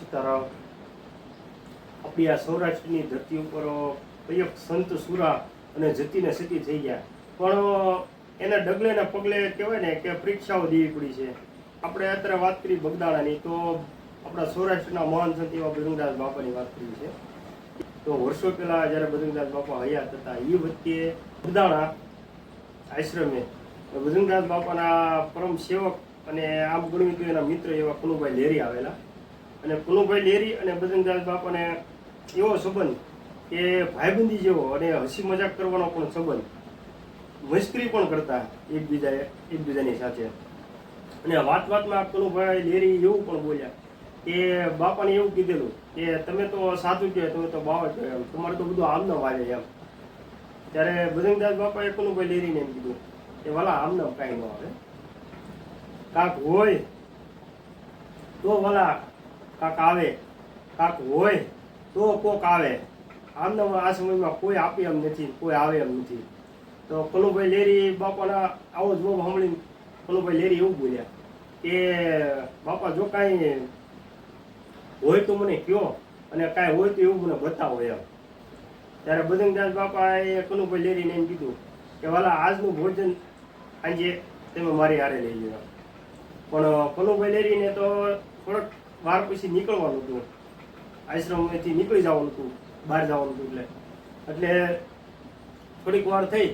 સીતારામ આપણી આ સૌરાષ્ટ્રની ધરતી ઉપર કયક સંત સુરા અને જતીને સતી થઈ ગયા. પણ એના ડગલે ને પગલે કહેવાય ને કે પરીક્ષાઓ દેવી પડી છે. આપણે અત્યારે વાત કરી બગદાણાની, તો આપણા સૌરાષ્ટ્રના મહાન સંત એવા બજરંગદાસ બાપાની વાત કરી છે. તો વર્ષો પહેલા જ્યારે બજરંગદાસ બાપા હયાત હતા એ વખતે બગદાણા આશ્રમે બજરંગદાસ બાપાના પરમ સેવક અને આમ ગણવી તો એના મિત્ર એવા કનુભાઈ લેરી આવેલા. અને કનુભાઈ લેરી અને બજરંગદાસ બાપાને એવો સંબંધ કે ભાઈબંધી જેવો અને હસી મજાક કરવાનો પણ સંબંધ મસ્કરી પણ કરતા એકબીજા એકબીજાની સાથે. અને વાત વાતમાં કનુભાઈ લેરી એવું પણ બોલ્યા કે બાપાને એવું કીધેલું કે તમે તો સાચું કહો, તમે તો બાવા કહો એમ. તમારે તો બધું આમ નામ આવે એમ. ત્યારે બજરંગદાસ બાપાએ કનુભાઈ લેરીને એમ કીધું કે વાલા આમ નામ કાંઈ ન આવે. કાક હોય તો વાલા કાક આવે, કાક હોય, તો કોક આવે. આમને આ સમયમાં કોઈ આપે એમ નથી, કોઈ આવે એમ નથી. તો કનુભાઈ લેરી બાપાના આવો જ જવાબ સાંભળીને કનુભાઈ લેરી એવું બોલ્યા કે, બાપા, જો કાંઈ હોય તો મને કયો અને કાંઈ હોય તો એવું મને બતાવો એમ. ત્યારે બજરંગદાસ બાપાએ કનુભાઈ લેરીને એમ કીધું કે, વાલા, આજનું ભોજન આજે તમે મારી હારે લઈ લીધા પણ કનુભાઈ લેરીને તો થોડોક વાર પછી નીકળવાનું હતું. આશ્રમથી નીકળી જવાનું હતું, બહાર જવાનું હતું એટલે. એટલે થોડીક વાર થઈ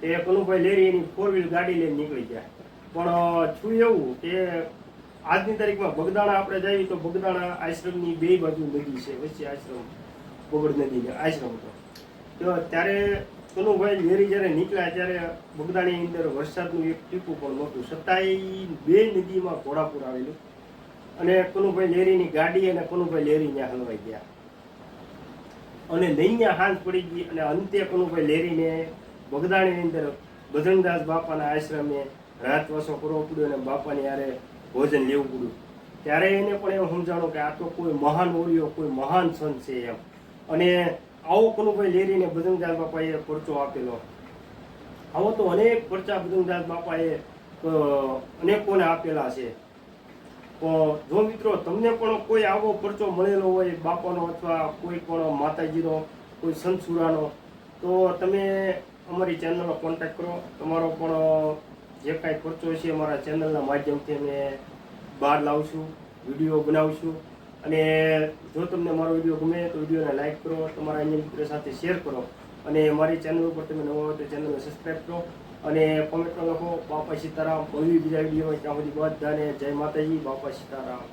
તે કનુભાઈ લેરી એની ફોર વ્હીલ ગાડી લઈને નીકળી ગયા. પણ છું એવું કે આજની તારીખમાં બગદાણા આપણે જઈએ તો બગદાણા આશ્રમની બે બાજુ નદી છે, વચ્ચે આશ્રમ, બગડ નદી આશ્રમ તો. ત્યારે કનુભાઈ લેરી જ્યારે નીકળ્યા ત્યારે બગદાણી અંદર વરસાદનું એક ટીપું પણ નહોતું. છતાંય બે નદીમાં ઘોડાપુર આવેલું. અને કનુભાઈ લેરીની ગાડી અને કનુભાઈ લેરી ત્યાં હલવાઈ ગયા. અને નહીં હાંસ પડી ગઈ અને અંતે કનુભાઈ લેરીને બગદાણીની અંદર બજરંગદાસ બાપાના આશ્રમે રાતવાસો કરવો પડ્યો અને બાપાની યારે ભોજન લેવું પડ્યું. ત્યારે એને પણ એમ સમજાણું કે આ તો કોઈ મહાન ઓળિયો કોઈ મહાન સંત છે એમ. અને આવો કનુભાઈ લેરીને બજરંગદાસ બાપાએ પરચો આપેલો. આવો તો અનેક પરચા બજરંગદાસ બાપાએ અનેકોને આપેલા છે. જો મિત્રો તમને પણ કોઈ આવો પરચો મળેલો હોય, બાપાનો અથવા કોઈ પણ માતાજીનો, કોઈ સંતસુરાનો તો તમે અમારી ચેનલનો કોન્ટેક્ટ કરો. તમારો પણ જે કાંઈ પરચો છે અમારા ચેનલના માધ્યમથી અમે બહાર લાવશું, વીડિયો બનાવશું. અને જો તમને મારો વીડિયો ગમે તો વિડીયોને લાઇક કરો, તમારા અન્ય મિત્રો સાથે શેર કરો. અને મારી ચેનલ ઉપર તમે નવા હોય તો ચેનલને સબસ્ક્રાઈબ કરો. અને કોમેન્ટમાં લખો બાપા સીતારામ ભવી બીજા વિડીયોમાં ત્યાં સુધી બધાને જય માતાજી, બાપા સીતારામ.